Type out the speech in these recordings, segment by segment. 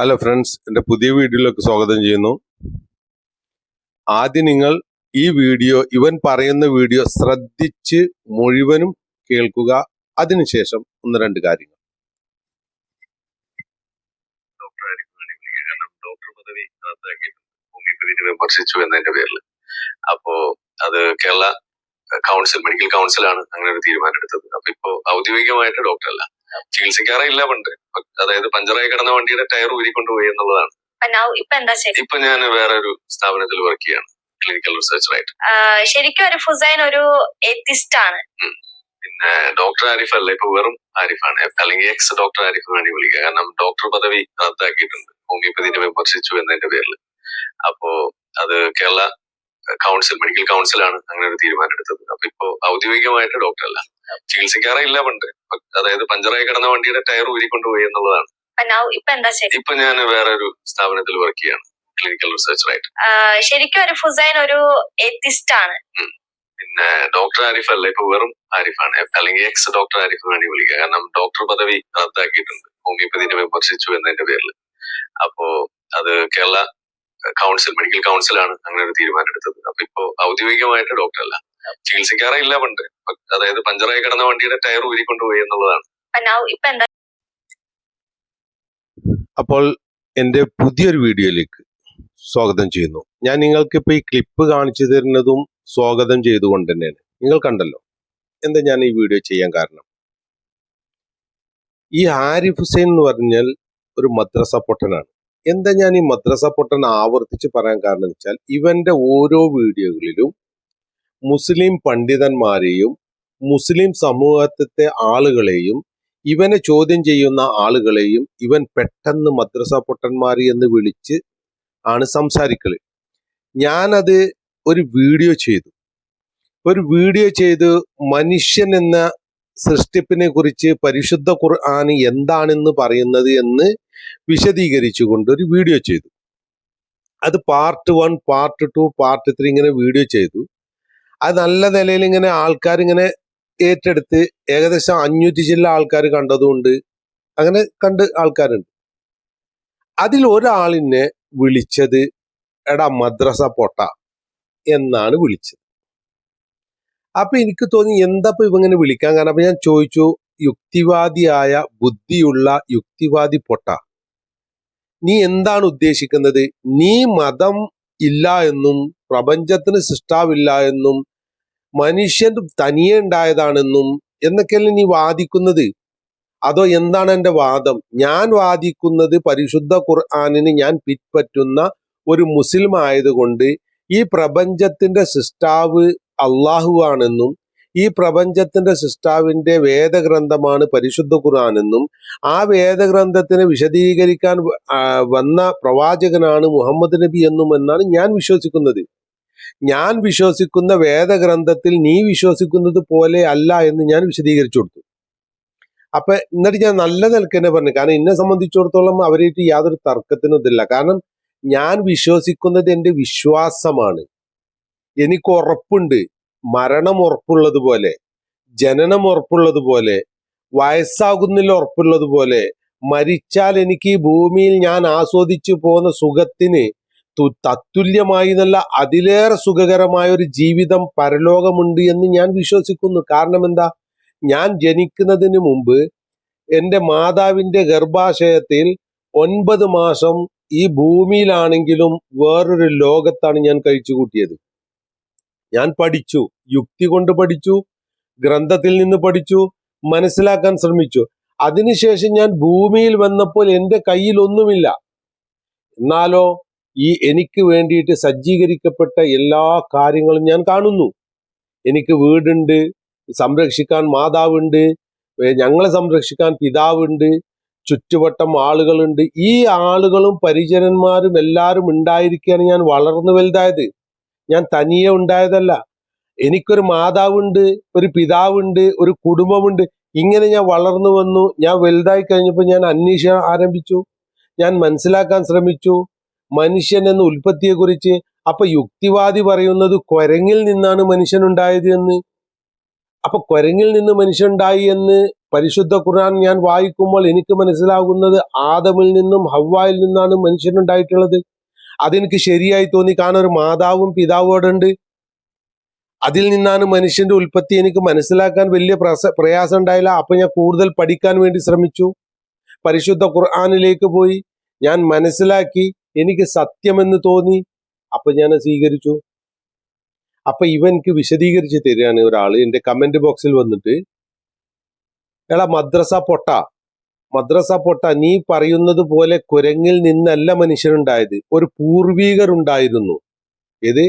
Hello friends എന്റെ പുതിയ വീഡിയോയിലേക്ക് സ്വാഗതം ചെയ്യുന്നു. ആദ്യം നിങ്ങൾ ഈ വീഡിയോ ഇവൻ പറയുന്ന വീഡിയോ ശ്രദ്ധിച്ച് മുഴുവനും കേൾക്കുക. അതിനുശേഷം ഒന്ന് രണ്ട് കാര്യങ്ങൾ. ഡോക്ടർ അപ്പോ അത് കേരള കൗൺസിൽ മെഡിക്കൽ കൗൺസിലാണ് അങ്ങനെ ഒരു തീരുമാനം എടുത്തത്. അപ്പൊ ഇപ്പോ ഔദ്യോഗികമായിട്ട് ഡോക്ടറല്ല. ചികിത്സിക്കാറേ ഇല്ല പണ്ട്. അതായത് പഞ്ചറായി കിടന്ന വണ്ടിയുടെ ടയർ ഊരിക്കൊണ്ടുപോയി എന്നുള്ളതാണ്. അപ്പൊ now ഇപ്പൊ ഞാൻ വേറെ ഒരു സ്ഥാപനത്തിൽ വർക്ക് ചെയ്യാണ്. ക്ലിനിക്കൽ റിസർച്ചറായിട്ട് ശരിക്കും ഒരു ഫുസൈൻ ഒരു എത്തിസ്റ്റ് ആണ്. പിന്നെ ഡോക്ടർ ആരിഫ് അല്ല? ഇപ്പൊ വെറും ആരിഫാണ്. അല്ലെങ്കിൽ എക്സ് ഡോക്ടർ ആരിഫ് വേണ്ടി വിളിക്കുക കാരണം ഡോക്ടർ പദവി റദ്ദാക്കിയിട്ടുണ്ട്. ഹോമിയോപ്പതിനെ വിമർശിച്ചു എന്നതിന്റെ പേരിൽ അപ്പോ അത് കേരള കൗൺസിൽ മെഡിക്കൽ കൗൺസിലാണ് അങ്ങനെ ഒരു തീരുമാനം എടുത്തത്. അപ്പൊ ഇപ്പോ ഔദ്യോഗികമായിട്ട് ഡോക്ടറല്ല. ചികിത്സിക്കാറേ ഇല്ല പണ്ട്. അതായത് പഞ്ചറായി കിടന്ന വണ്ടിയുടെ ടയർ ഊരിക്കൊണ്ടുപോയി എന്നുള്ളതാണ്. ഇപ്പൊ ഞാൻ വേറെ ഒരു സ്ഥാപനത്തിൽ വർക്ക് ചെയ്യാണ്. ക്ലിനിക്കൽ റിസർച്ചറായിട്ട് ശരിക്കും ഒരു ഒരു എത്തിസ്റ്റ് ആണ്. പിന്നെ ഡോക്ടർ ആരിഫ് അല്ല ഇപ്പൊ വെറും ആരിഫാണ്. അല്ലെങ്കിൽ എക്സ് ഡോക്ടർ ആരിഫ് വേണ്ടി വിളിക്കുക. കാരണം ഡോക്ടർ പദവി റദ്ദാക്കിയിട്ടുണ്ട്. ഹോമിയോപ്പതിനെ വിമർശിച്ചു എന്നതിന്റെ പേരിൽ അപ്പോ അത് കേരള കൗൺസിൽ മെഡിക്കൽ കൗൺസിലാണ് അങ്ങനെ ഒരു തീരുമാനം എടുത്തത്. അപ്പൊ ഇപ്പോ ഔദ്യോഗികമായിട്ട് ഡോക്ടറല്ല. ചികിത്സിക്കാറേ ഇല്ല പണ്ട് അതായത് പഞ്ചറായി കിടന്ന വണ്ടിയുടെ ടയർ ഊരിക്കൊണ്ടുപോയി എന്നുള്ളതാണ്. ഇപ്പൊ അപ്പോൾ എന്റെ പുതിയൊരു വീഡിയോയിലേക്ക് സ്വാഗതം ചെയ്യുന്നു. ഞാൻ നിങ്ങൾക്ക് ഇപ്പോൾ ഈ ക്ലിപ്പ് കാണിച്ചു തരുന്നതും സ്വാഗതം ചെയ്തുകൊണ്ട് തന്നെയാണ്. നിങ്ങൾ കണ്ടല്ലോ. എന്താ ഞാൻ ഈ വീഡിയോ ചെയ്യാൻ കാരണം? ഈ ആരിഫ് ഹുസൈൻ എന്ന് പറഞ്ഞാൽ ഒരു മദ്രസ പൊട്ടനാണ്. എന്താ ഞാൻ ഈ മദ്രസ പൊട്ടൻ ആവർത്തിച്ച് പറയാൻ കാരണം എന്ന് വെച്ചാൽ ഇവന്റെ ഓരോ വീഡിയോകളിലും മുസ്ലിം പണ്ഡിതന്മാരെയും മുസ്ലിം സമൂഹത്തെ ആളുകളെയും ഇവനെ ചോദ്യം ചെയ്യുന്ന ആളുകളെയും ഇവൻ പെട്ടെന്ന് മദ്രസ പൊട്ടന്മാർ എന്ന് വിളിച്ച് ആണ് സംസാരിക്കൽ. ഞാനത് ഒരു വീഡിയോ ചെയ്തു. ഒരു വീഡിയോ ചെയ്ത് മനുഷ്യൻ എന്ന സൃഷ്ടിപ്പിനെ കുറിച്ച് പരിശുദ്ധ ഖുർആൻ എന്താണെന്ന് പറയുന്നത് എന്ന് വിശദീകരിച്ചുകൊണ്ട് ഒരു വീഡിയോ ചെയ്തു. അത് part one part two part three ഇങ്ങനെ വീഡിയോ ചെയ്തു. അത് നല്ല നിലയിൽ ഇങ്ങനെ ആൾക്കാർ ഇങ്ങനെ ഏറ്റെടുത്ത് ഏകദേശം അഞ്ഞൂറ്റി ചില്ല ആൾക്കാർ കണ്ടതുകൊണ്ട് അങ്ങനെ കണ്ട് ആൾക്കാരുണ്ട്. അതിൽ ഒരാളിനെ വിളിച്ചത് എടാ മദ്രസ പൊട്ട എന്നാണ് വിളിച്ചത്. അപ്പൊ എനിക്ക് തോന്നി എന്താ ഇവങ്ങനെ വിളിക്കാൻ? കാരണം അപ്പൊ ഞാൻ ചോദിച്ചു യുക്തിവാദിയായ ബുദ്ധിയുള്ള യുക്തിവാദി പൊട്ട. നീ എന്താണ് ഉദ്ദേശിക്കുന്നത്? നീ മതം ഇല്ല എന്നും പ്രപഞ്ചത്തിന് സൃഷ്ടാവില്ല എന്നും മനുഷ്യൻ തനിയെ ഉണ്ടായതാണെന്നും എന്നൊക്കെയല്ലേ നീ വാദിക്കുന്നത്? അതോ എന്താണ് എന്റെ വാദം? ഞാൻ വാദിക്കുന്നത് പരിശുദ്ധ ഖുർആാനിന് ഞാൻ പിൻപറ്റുന്ന ഒരു മുസ്ലിം ആയതുകൊണ്ട് ഈ പ്രപഞ്ചത്തിന്റെ സൃഷ്ടാവ് അള്ളാഹു ആണെന്നും ഈ പ്രപഞ്ചത്തിന്റെ സൃഷ്ടാവിന്റെ വേദഗ്രന്ഥമാണ് പരിശുദ്ധ ഖുർആൻ എന്നും ആ വേദഗ്രന്ഥത്തിനെ വിശദീകരിക്കാൻ വന്ന പ്രവാചകനാണ് മുഹമ്മദ് നബി എന്നും എന്നാണ് ഞാൻ വിശ്വസിക്കുന്നത്. ഞാൻ വിശ്വസിക്കുന്ന വേദഗ്രന്ഥത്തിൽ നീ വിശ്വസിക്കുന്നത് പോലെ അല്ല എന്ന് ഞാൻ വിശദീകരിച്ചു കൊടുത്തു. അപ്പൊ എന്നിട്ട് ഞാൻ നല്ല നിലയ്ക്ക് തന്നെ പറഞ്ഞു. കാരണം എന്നെ സംബന്ധിച്ചിടത്തോളം അവരായിട്ട് യാതൊരു തർക്കത്തിനും ഇതില്ല. കാരണം ഞാൻ വിശ്വസിക്കുന്നത് എന്റെ വിശ്വാസമാണ്. എനിക്ക് ഉറപ്പുണ്ട്. മരണം ഉറപ്പുള്ളതുപോലെ ജനനം ഉറപ്പുള്ളതുപോലെ വയസ്സാകുന്നിൽ ഉറപ്പുള്ളതുപോലെ മരിച്ചാൽ എനിക്ക് ഈ ഭൂമിയിൽ ഞാൻ ആസ്വദിച്ചു പോകുന്ന സുഖത്തിന് തത്തുല്യമായി നല്ല അതിലേറെ സുഖകരമായ ഒരു ജീവിതം പരലോകമുണ്ട് എന്ന് ഞാൻ വിശ്വസിക്കുന്നു. കാരണം എന്താ? ഞാൻ ജനിക്കുന്നതിന് മുമ്പ് എന്റെ മാതാവിന്റെ ഗർഭാശയത്തിൽ ഒൻപത് മാസം ഈ ഭൂമിയിലാണെങ്കിലും വേറൊരു ലോകത്താണ് ഞാൻ കഴിച്ചു കൂട്ടിയത് ഞാൻ പഠിച്ചു യുക്തി കൊണ്ട് പഠിച്ചു ഗ്രന്ഥത്തിൽ നിന്ന് പഠിച്ചു മനസ്സിലാക്കാൻ ശ്രമിച്ചു. അതിനുശേഷം ഞാൻ ഭൂമിയിൽ വന്നപ്പോൾ എന്റെ കയ്യിൽ ഒന്നുമില്ല എന്നാലോ ഈ എനിക്ക് വേണ്ടിയിട്ട് സജ്ജീകരിക്കപ്പെട്ട എല്ലാ കാര്യങ്ങളും ഞാൻ കാണുന്നു. എനിക്ക് വീടുണ്ട് സംരക്ഷിക്കാൻ മാതാവുണ്ട് ഞങ്ങളെ സംരക്ഷിക്കാൻ പിതാവുണ്ട് ചുറ്റുവട്ടം ആളുകളുണ്ട്. ഈ ആളുകളും പരിചരന്മാരും എല്ലാവരും ഉണ്ടായിരിക്കുകയാണ് ഞാൻ വളർന്നു വലുതായത്. ഞാൻ തനിയെ ഉണ്ടായതല്ല. എനിക്കൊരു മാതാവുണ്ട് ഒരു പിതാവുണ്ട് ഒരു കുടുംബമുണ്ട്. ഇങ്ങനെ ഞാൻ വളർന്നു വന്നു. ഞാൻ വലുതായി കഴിഞ്ഞപ്പോൾ ഞാൻ അന്വേഷണം ആരംഭിച്ചു. ഞാൻ മനസ്സിലാക്കാൻ ശ്രമിച്ചു. മനുഷ്യൻ എന്ന ഉൽപ്പത്തിയെക്കുറിച്ച്. അപ്പൊ യുക്തിവാദി പറയുന്നത് കുരങ്ങിൽ നിന്നാണ് മനുഷ്യൻ ഉണ്ടായത് എന്ന്. അപ്പൊ കുരങ്ങിൽ നിന്ന് മനുഷ്യൻ ഉണ്ടായി എന്ന് പരിശുദ്ധ ഖുർആൻ ഞാൻ വായിക്കുമ്പോൾ എനിക്ക് മനസ്സിലാകുന്നത് ആദമിൽ നിന്നും ഹവ്വായിൽ നിന്നാണ് മനുഷ്യനുണ്ടായിട്ടുള്ളത് അതെനിക്ക് ശരിയായി തോന്നി. കാരണം ഒരു മാതാവും പിതാവും അതിൽ നിന്നാണ് മനുഷ്യന്റെ ഉൽപ്പത്തി എനിക്ക് മനസ്സിലാക്കാൻ വലിയ പ്രയാസം ഉണ്ടായില്ല. അപ്പൊ ഞാൻ കൂടുതൽ പഠിക്കാൻ വേണ്ടി ശ്രമിച്ചു. പരിശുദ്ധ ഖുർആാനിലേക്ക് പോയി. ഞാൻ മനസ്സിലാക്കി എനിക്ക് സത്യമെന്ന് തോന്നി. അപ്പൊ ഞാൻ സ്വീകരിച്ചു. അപ്പൊ ഇവൻക്ക് വിശദീകരിച്ച് തരികയാണ് ഒരാൾ എന്റെ കമന്റ് ബോക്സിൽ വന്നിട്ട് എടാ മദ്രസ പൊട്ട. മദ്രസ പൊട്ട നീ പറയുന്നത് പോലെ കുരങ്ങിൽ നിന്നല്ല മനുഷ്യനുണ്ടായത്. ഒരു പൂർവീകർ ഉണ്ടായിരുന്നു ഇത്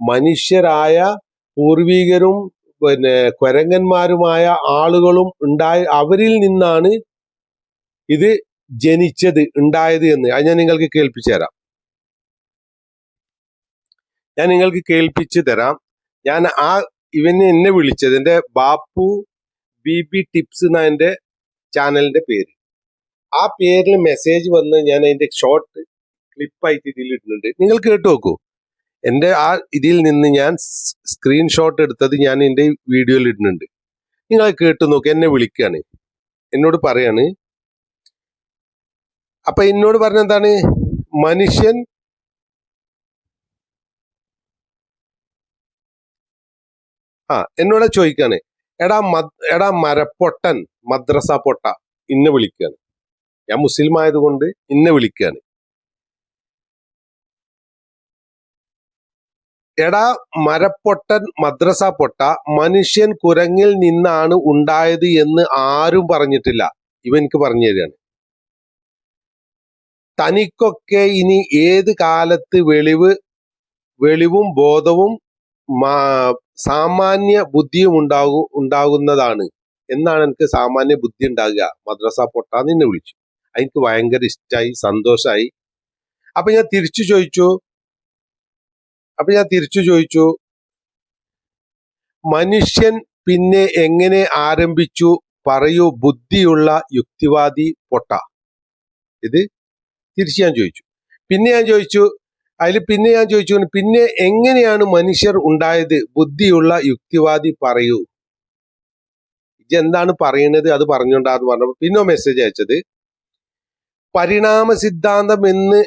മനുഷ്യരായ പൂർവീകരും പിന്നെ കുരങ്ങന്മാരുമായ ആളുകളും ഉണ്ടായ അവരിൽ നിന്നാണ് ഇത് ജനിച്ചത് ഉണ്ടായത് എന്ന്. അത് ഞാൻ നിങ്ങൾക്ക് കേൾപ്പിച്ചു തരാം. ഞാൻ നിങ്ങൾക്ക് കേൾപ്പിച്ചു തരാം. ഞാൻ ആ ഇവന് എന്നെ വിളിച്ചത്. എന്റെ ബാപ്പു ബി ബി ടിപ്സ് എന്ന എന്റെ ചാനലിന്റെ പേര്. ആ പേരിൽ മെസ്സേജ് വന്ന് ഞാൻ അതിന്റെ ഷോർട്ട് ക്ലിപ്പായിട്ട് ഇതിൽ ഇടുന്നുണ്ട്. നിങ്ങൾ കേട്ടു നോക്കൂ. എന്റെ ആ ഇതിൽ നിന്ന് ഞാൻ സ്ക്രീൻഷോട്ട് എടുത്തത് ഞാൻ എന്റെ വീഡിയോയിൽ ഇടുന്നുണ്ട്. നിങ്ങൾ കേട്ടു നോക്ക് എന്നെ വിളിക്കുകയാണ് എന്നോട് പറയാണ്. അപ്പൊ എന്നോട് പറഞ്ഞ എന്താണ്? മനുഷ്യൻ ആ എന്നോട് ചോദിക്കാണ്. എടാ മ എടാ മരപ്പൊട്ടൻ മദ്രസ പൊട്ട ഇന്നെ വിളിക്കുകയാണ് ഞാൻ മുസ്ലിം ആയതുകൊണ്ട് ഇന്നെ വിളിക്കുകയാണ് എടാ മരപ്പൊട്ടൻ മദ്രസ പൊട്ട മനുഷ്യൻ കുരങ്ങിൽ നിന്നാണ് ഉണ്ടായത് എന്ന് ആരും പറഞ്ഞിട്ടില്ല. ഇവനിക്ക് പറഞ്ഞു തരികയാണ്. തനിക്കൊക്കെ ഇനി ഏത് കാലത്ത് വെളിവ് വെളിവും ബോധവും സാമാന്യ ബുദ്ധിയും ഉണ്ടാകു ഉണ്ടാകുന്നതാണ്. എന്നാണ് എനിക്ക് സാമാന്യ ബുദ്ധി ഉണ്ടാകുക. മദ്രസ പൊട്ട നിന്നെ വിളിച്ചു. എനിക്ക് ഭയങ്കര ഇഷ്ടമായി സന്തോഷമായി അപ്പൊ ഞാൻ തിരിച്ചു ചോദിച്ചു. അപ്പൊ ഞാൻ തിരിച്ചു ചോദിച്ചു. മനുഷ്യൻ പിന്നെ എങ്ങനെ ആരംഭിച്ചു? പറയൂ. ബുദ്ധിയുള്ള യുക്തിവാദി പൊട്ട. ഇത് തിരിച്ചു ഞാൻ ചോദിച്ചു. പിന്നെ ഞാൻ ചോദിച്ചു. അതിൽ പിന്നെ ഞാൻ ചോദിച്ചു. പിന്നെ എങ്ങനെയാണ് മനുഷ്യർ ഉണ്ടായത്? ബുദ്ധിയുള്ള യുക്തിവാദി പറയൂ. എന്താണ് പറയുന്നത് അത് പറഞ്ഞുകൊണ്ടാന്ന് പറഞ്ഞപ്പോ പിന്നെ മെസ്സേജ് അയച്ചത്. പരിണാമ സിദ്ധാന്തം എന്ന്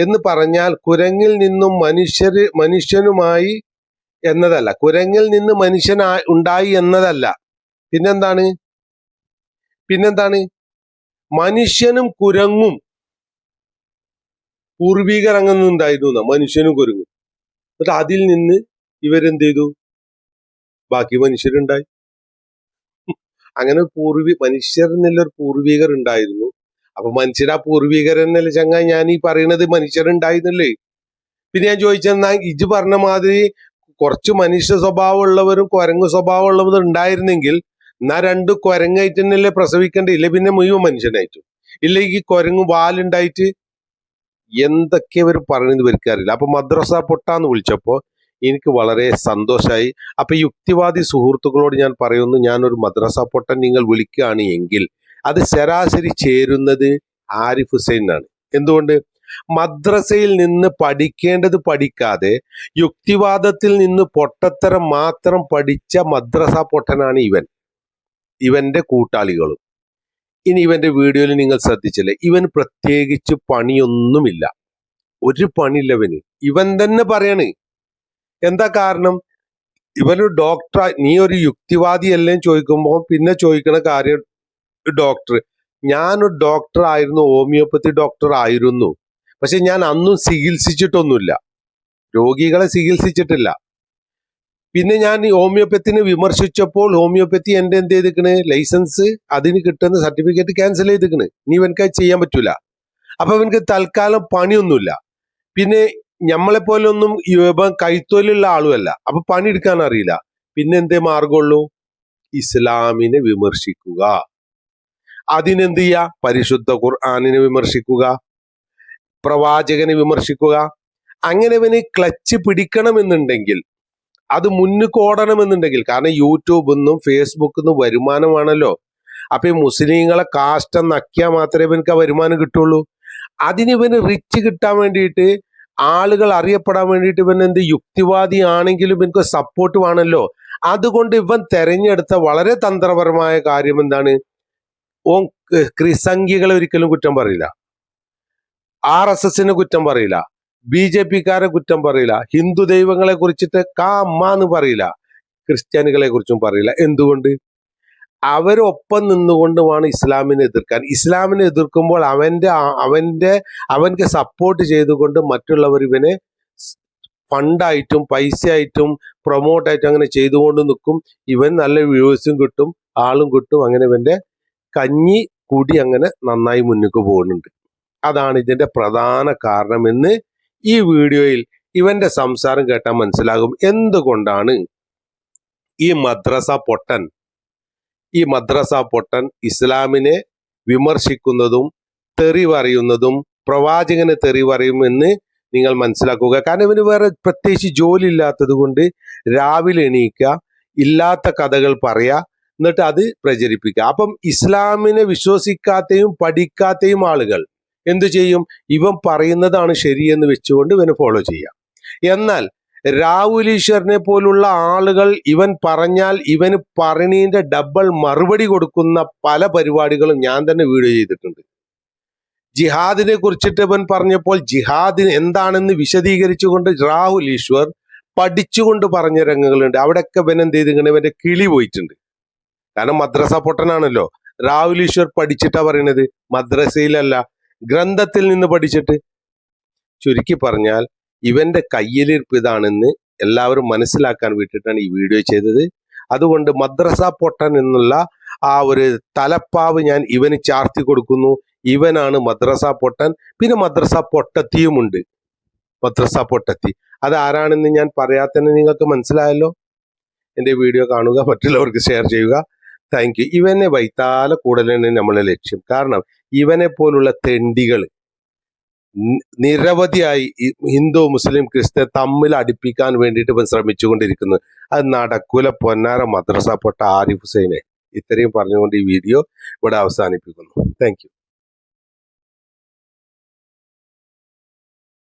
എന്ന് പറഞ്ഞാൽ കുരങ്ങിൽ നിന്നും മനുഷ്യര് മനുഷ്യനുമായി എന്നതല്ല. കുരങ്ങിൽ നിന്ന് മനുഷ്യൻ ഉണ്ടായി എന്നതല്ല. പിന്നെന്താണ്? പിന്നെന്താണ്? മനുഷ്യനും കുരങ്ങും അങ്ങനെ മനുഷ്യനും കുരങ്ങും. അതിൽ നിന്ന് ഇവരെന്ത് ചെയ്തു? ബാക്കി മനുഷ്യരുണ്ടായി. അങ്ങനെ പൂർവി മനുഷ്യർ എന്നുള്ളൊരു പൂർവീകർ ഉണ്ടായിരുന്നു. അപ്പൊ മനുഷ്യർ ആ പൂർവീകർ എന്നല്ലേ ചങ്ങ ഞാൻ ഈ പറയുന്നത് മനുഷ്യരുണ്ടായിരുന്നല്ലേ പിന്നെ ഞാൻ ചോദിച്ചെന്നാ ഇജ് പറഞ്ഞ മാതിരി കുറച്ച് മനുഷ്യ സ്വഭാവമുള്ളവരും കുരങ്ങ് സ്വഭാവമുള്ളവരും ഉണ്ടായിരുന്നെങ്കിൽ എന്നാ രണ്ട് കുരങ്ങായിട്ട് തന്നെയല്ലേ പ്രസവിക്കേണ്ട ഇല്ല പിന്നെ മുഴുവൻ മനുഷ്യനായിട്ടും. ഇല്ലെങ്കിൽ കുരങ്ങ് വാലുണ്ടായിട്ട്? എന്തൊക്കെ ഇവർ പറയുന്നത് വരിക്കാറില്ല അപ്പൊ മദ്രസ പൊട്ടാന്ന് വിളിച്ചപ്പോ എനിക്ക് വളരെ സന്തോഷമായി അപ്പൊ യുക്തിവാദി സുഹൃത്തുക്കളോട് ഞാൻ പറയുന്നു ഞാനൊരു മദ്രസ പൊട്ടൻ നിങ്ങൾ വിളിക്കുകയാണ് എങ്കിൽ അത് ശരാശരി ചേരുന്നത് ആരിഫ് ഹുസൈനാണ് എന്തുകൊണ്ട്? മദ്രസയിൽ നിന്ന് പഠിക്കേണ്ടത് പഠിക്കാതെ യുക്തിവാദത്തിൽ നിന്ന് പൊട്ടത്തരം മാത്രം പഠിച്ച മദ്രസ പൊട്ടനാണ് ഇവൻ. ഇവന്റെ കൂട്ടാളികളും. ഇനി ഇവന്റെ വീഡിയോയിൽ നിങ്ങൾ ശ്രദ്ധിച്ചില്ലേ? ഇവൻ പ്രത്യേകിച്ച് പണിയൊന്നുമില്ല. ഒരു പണിയില്ലവന് ഇവൻ തന്നെ പറയണ് എന്താ കാരണം? ഇവനൊരു ഡോക്ടർ നീ ഒരു യുക്തിവാദി അല്ലേ ചോദിക്കുമ്പോൾ പിന്നെ ചോദിക്കുന്ന കാര്യം ഡോക്ടർ ഞാനൊരു ഡോക്ടർ ആയിരുന്നു ഹോമിയോപ്പത്തി ഡോക്ടർ ആയിരുന്നു. പക്ഷെ ഞാൻ അന്നും ചികിത്സിച്ചിട്ടൊന്നുമില്ല. രോഗികളെ ചികിത്സിച്ചിട്ടില്ല. പിന്നെ ഞാൻ ഹോമിയോപ്പത്തിനെ വിമർശിച്ചപ്പോൾ ഹോമിയോപ്പത്തി എന്റെ എന്ത് ചെയ്തിക്കണ് ലൈസൻസ് അതിന് കിട്ടുന്ന സർട്ടിഫിക്കറ്റ് ക്യാൻസൽ ചെയ്തിക്കണ് ഇനി ഇവനക്ക് ചെയ്യാൻ പറ്റൂല. അപ്പൊ ഇവനക്ക് തൽക്കാലം പണിയൊന്നുമില്ല. പിന്നെ ഞമ്മളെ പോലെ ഒന്നും ഇവൻ കൈത്തൊലുള്ള ആളുമല്ല. അപ്പൊ പണിയെടുക്കാൻ അറിയില്ല. പിന്നെ എന്തേ മാർഗമുള്ളൂ? ഇസ്ലാമിനെ വിമർശിക്കുക. അതിനെന്ത് ചെയ്യുക പരിശുദ്ധ ഖുർആാനിനെ വിമർശിക്കുക. പ്രവാചകനെ വിമർശിക്കുക. അങ്ങനെ ഇവന് ക്ലച്ച് പിടിക്കണമെന്നുണ്ടെങ്കിൽ അത് മുന്നിക്ക് ഓടണമെന്നുണ്ടെങ്കിൽ കാരണം യൂട്യൂബിൽ നിന്നും ഫേസ്ബുക്കിൽ നിന്നും വരുമാനമാണല്ലോ അപ്പൊ ഈ മുസ്ലിങ്ങളെ കാഷ്ടം നക്കിയാൽ മാത്രമേ ഇവനക്ക് ആ വരുമാനം കിട്ടുള്ളൂ. അതിന് ഇവന് റിച്ച് കിട്ടാൻ വേണ്ടിയിട്ട് ആളുകൾ അറിയപ്പെടാൻ വേണ്ടിയിട്ട് ഇവൻ എന്ത് യുക്തിവാദി ആണെങ്കിലും എനിക്ക് സപ്പോർട്ട് വേണമല്ലോ അതുകൊണ്ട് ഇവൻ തെരഞ്ഞെടുത്ത വളരെ തന്ത്രപരമായ കാര്യം എന്താണ്? ക- ക്രിസംഖ്യകളെ ഒരിക്കലും കുറ്റം പറയില്ല. ആർ എസ് എസിന് കുറ്റം പറയില്ല. ബി ജെ പിക്കാരെ കുറ്റം പറയില്ല. ഹിന്ദു ദൈവങ്ങളെ കുറിച്ചിട്ട് കാ എന്ന് പറയില്ല. ക്രിസ്ത്യാനികളെ കുറിച്ചും പറയില്ല. എന്തുകൊണ്ട്? അവരൊപ്പം നിന്നുകൊണ്ടുമാണ് ഇസ്ലാമിനെ എതിർക്കാൻ. ഇസ്ലാമിനെ എതിർക്കുമ്പോൾ അവന്റെ അവന്റെ അവൻക്ക് സപ്പോർട്ട് ചെയ്തുകൊണ്ട് മറ്റുള്ളവർ ഇവനെ ഫണ്ടായിട്ടും പൈസയായിട്ടും പ്രൊമോട്ടായിട്ടും അങ്ങനെ ചെയ്തുകൊണ്ട് നിൽക്കും. ഇവൻ നല്ല വ്യൂവേഴ്സും കിട്ടും ആളും കിട്ടും. അങ്ങനെ ഇവന്റെ കഞ്ഞി കൂടി അങ്ങനെ നന്നായി മുന്നോട്ട് പോകുന്നുണ്ട്. അതാണ് ഇതിന്റെ പ്രധാന കാരണമെന്ന് ഈ വീഡിയോയിൽ ഇവന്റെ സംസാരം കേട്ടാൽ മനസ്സിലാകും. എന്തുകൊണ്ടാണ് ഈ മദ്രസ പൊട്ടൻ ഈ മദ്രസ പൊട്ടൻ ഇസ്ലാമിനെ വിമർശിക്കുന്നതും തെറി പറയുന്നതും പ്രവാചകനെ തെറി പറയുമെന്ന് നിങ്ങൾ മനസ്സിലാക്കുക. കാരണം ഇവന് വേറെ പ്രത്യേകിച്ച് ജോലി ഇല്ലാത്തത് കൊണ്ട് രാവിലെ എണീക്കുക ഇല്ലാത്ത കഥകൾ പറയാ എന്നിട്ട് അത് പ്രചരിപ്പിക്കുക അപ്പം ഇസ്ലാമിനെ വിശ്വസിക്കാത്തയും പഠിക്കാത്തയും ആളുകൾ എന്തു ചെയ്യും? ഇവൻ പറയുന്നതാണ് ശരിയെന്ന് വെച്ചുകൊണ്ട് ഇവനെ ഫോളോ ചെയ്യാം. എന്നാൽ രാഹുൽ ഈശ്വറിനെ പോലുള്ള ആളുകൾ ഇവൻ പറഞ്ഞാൽ ഇവന് പറണീന്റെ ഡബിൾ മറുപടി കൊടുക്കുന്ന പല പരിപാടികളും ഞാൻ തന്നെ വീഡിയോ ചെയ്തിട്ടുണ്ട്. ജിഹാദിനെ കുറിച്ചിട്ട് ഇവൻ പറഞ്ഞപ്പോൾ ജിഹാദിന് എന്താണെന്ന് വിശദീകരിച്ചുകൊണ്ട് രാഹുൽ ഈശ്വർ പഠിച്ചുകൊണ്ട് പറഞ്ഞ രംഗങ്ങളുണ്ട്. അവിടെയൊക്കെ ഇവൻ എന്ത് ചെയ്തിങ്ങനെ ഇവന്റെ കിളി പോയിട്ടുണ്ട്. കാരണം മദ്രസ പൊട്ടനാണല്ലോ. രാഹുൽ ഈശ്വർ പഠിച്ചിട്ടാ പറയണത്. മദ്രസയിലല്ല ഗ്രന്ഥത്തിൽ നിന്ന് പഠിച്ചിട്ട്. ചുരുക്കി പറഞ്ഞാൽ ഇവന്റെ കയ്യിലിരിപ്പ് ഇതാണെന്ന് എല്ലാവരും മനസ്സിലാക്കാൻ വേണ്ടിയിട്ടാണ് ഈ വീഡിയോ ചെയ്തത്. അതുകൊണ്ട് മദ്രസ പൊട്ടൻ എന്നുള്ള ആ ഒരു തലപ്പാവ് ഞാൻ ഇവന് ചാർത്തി കൊടുക്കുന്നു. ഇവനാണ് മദ്രസ പൊട്ടൻ. പിന്നെ മദ്രസ പൊട്ടത്തിയുമുണ്ട്. മദ്രസ പൊട്ടത്തി. അത് ആരാണെന്ന് ഞാൻ പറയാത്തന്നെ നിങ്ങൾക്ക് മനസ്സിലായല്ലോ? എന്റെ വീഡിയോ കാണുക മറ്റുള്ളവർക്ക് ഷെയർ ചെയ്യുക. താങ്ക് യു ഇവനെ വൈത്താല കൂടുതലാണ് നമ്മളെ ലക്ഷ്യം. കാരണം ഇവനെ പോലുള്ള തെണ്ടികൾ നിരവധിയായി ഹിന്ദു മുസ്ലിം ക്രിസ്ത്യൻ തമ്മിൽ അടുപ്പിക്കാൻ വേണ്ടിയിട്ട് ഇപ്പം ശ്രമിച്ചുകൊണ്ടിരിക്കുന്നു. അത് നടക്കൂല പൊന്നാര മദ്രസ പൊട്ട ആരിഫ് ഹുസൈനെ. ഇത്രയും പറഞ്ഞുകൊണ്ട് ഈ വീഡിയോ ഇവിടെ അവസാനിപ്പിക്കുന്നു. താങ്ക്